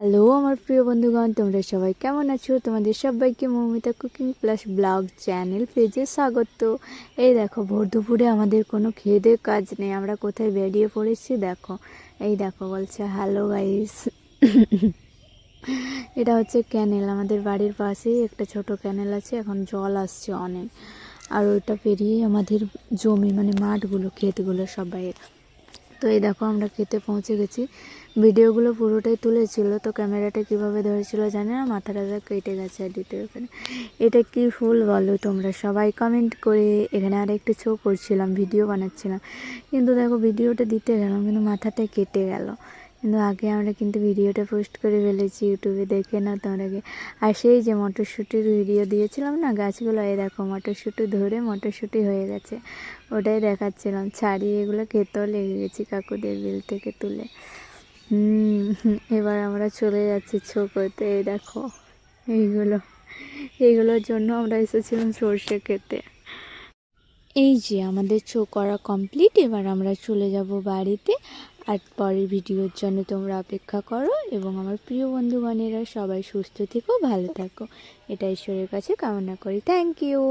Hello আমার প্রিয় বন্ধুগণ, তোমরা সবাই কেমন আছো? তোমাদের সবাইকে Moumita cooking plus blog channel পেজে স্বাগত। এই দেখো, ভোর দুপুরে আমাদের কোনো খেয়ে কাজ নেই। আমরা কোথায় বেরিয়ে পড়েছি দেখো। এই দেখো বলছে হ্যালো গাইস এটা হচ্ছে ক্যানেল। আমাদের বাড়ির পাশেই একটা ছোট ক্যানেল আছে, এখন জল আসছে অনেক। আর ওটা পেরিয়ে আমাদের জমি মানে মাঠগুলো, ক্ষেতগুলো সবাই তো এই দেখো আমরা খেতে পৌঁছে গেছি। ভিডিওগুলো পুরোটাই তুলেছিল, তো ক্যামেরাটা কীভাবে ধরেছিল জানি না, মাথাটা কেটে গেছে এডিটের ওখানে। এটা কি ফুল বলো তোমরা? সবাই কমেন্ট করে এখানে আর একটু শো করছিলাম ভিডিও বানাচ্ছিলাম। কিন্তু দেখো ভিডিওটা দিতে গেলাম, কিন্তু মাথাটা কেটে গেল। কিন্তু আগে আমরা কিন্তু ভিডিওটা পোস্ট করে ফেলেছি, ইউটিউবে দেখে না তোমরা আর সেই যে মটরশুঁটির ভিডিও দিয়েছিলাম না, গাছগুলো, এই দেখো মটরশুঁটি ধরে মটরশুঁটি হয়ে গেছে। ওটাই দেখাচ্ছিলাম, ছাড়িয়ে এগুলো খেতেও লেগে গেছি কাকুদের বিল থেকে তুলে। এবার আমরা চলে যাচ্ছি ছো করতে এই দেখো, এইগুলো এইগুলোর জন্য আমরা এসেছিলাম সর্ষে খেতে। এই যে আমাদের চো করা কমপ্লিট এবার আমরা চলে যাব বাড়িতে। আর পরের ভিডিওর জন্য তোমরা অপেক্ষা করো এবং আমার প্রিয় বন্ধুগণেরা সবাই সুস্থ থেকো, ভালো থাকো। এটা ঈশ্বরের কাছে কামনা করি। Thank you